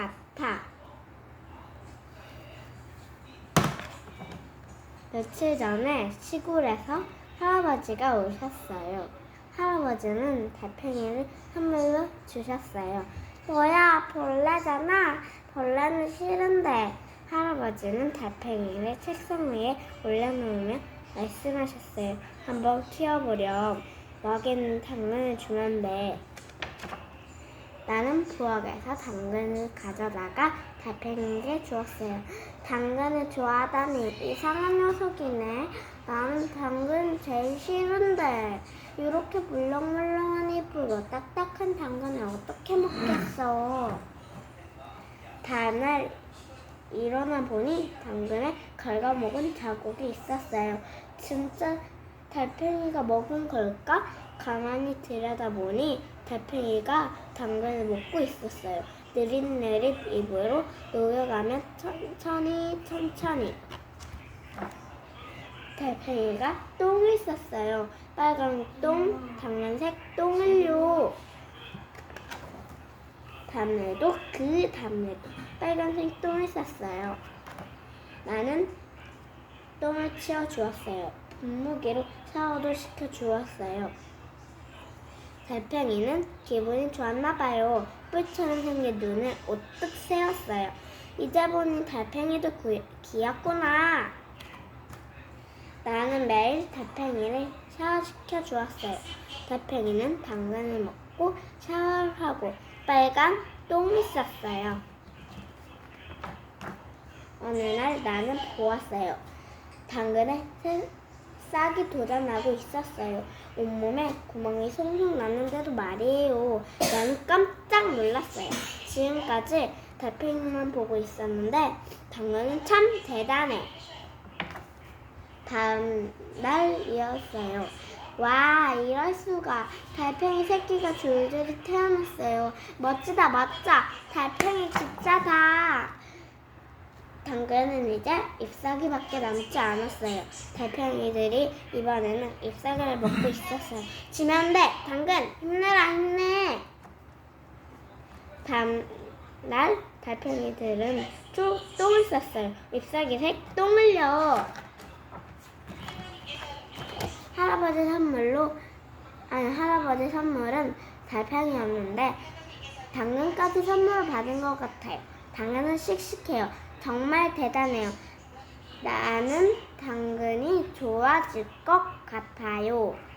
같아. 며칠 전에 시골에서 할아버지가 오셨어요. 할아버지는 달팽이를 선물로 주셨어요. 뭐야, 벌레잖아. 벌레는 싫은데. 할아버지는 달팽이를 책상 위에 올려놓으며 말씀하셨어요. 한번 키워보렴. 먹이는 당근을 주면 돼. 나는 부엌에서 당근을 가져다가 달팽이에게 주었어요. 당근을 좋아하다니 이상한 녀석이네. 나는 당근 제일 싫은데 이렇게 물렁물렁한 입으로 딱딱한 당근을 어떻게 먹겠어? 다음날 일어나 보니 당근에 갉아먹은 자국이 있었어요. 진짜 달팽이가 먹은 걸까? 가만히 들여다보니 달팽이가 당근을 먹고 있었어요. 느릿느릿 입으로 녹여가며 천천히 천천히 달팽이가 똥을 쌌어요. 빨간 똥, 당근색 똥을요. 다음날도 그 다음날도 빨간색 똥을 쌌어요. 나는 똥을 치워 주었어요. 분무기로 샤워도 시켜 주었어요. 달팽이는 기분이 좋았나 봐요. 뿔처럼 생긴 눈을 우뚝 세웠어요. 이제 보니 달팽이도 구- 귀엽구나. 나는 매일 달팽이를 샤워시켜 주었어요. 달팽이는 당근을 먹고 샤워를 하고 빨간 똥을 쌌어요. 어느 날 나는 보았어요. 당근에 새- 싹이 돋아나고 있었어요. 온몸에 구멍이 송송 났는데도 말이에요. 나는 깜짝 놀랐어요. 지금까지 달팽이만 보고 있었는데 당근은 참 대단해. 다음 날이었어요. 와, 이럴 수가. 달팽이 새끼가 줄줄이 태어났어요. 멋지다, 멋져. 달팽이 진짜다. 당근은 이제 잎사귀밖에 남지 않았어요. 달팽이들이 이번에는 잎사귀를 먹고 있었어요. 지면 안 돼! 당근! 힘내라, 힘내! 다음 날 달팽이들은 쭉 똥을 쌌어요. 잎사귀색 똥을요. 할아버지 선물로 아니 할아버지 선물은 달팽이였는데 당근까지 선물을 받은 것 같아요. 당근은 씩씩해요. 정말 대단해요. 나는 당근이 좋아질 것 같아요.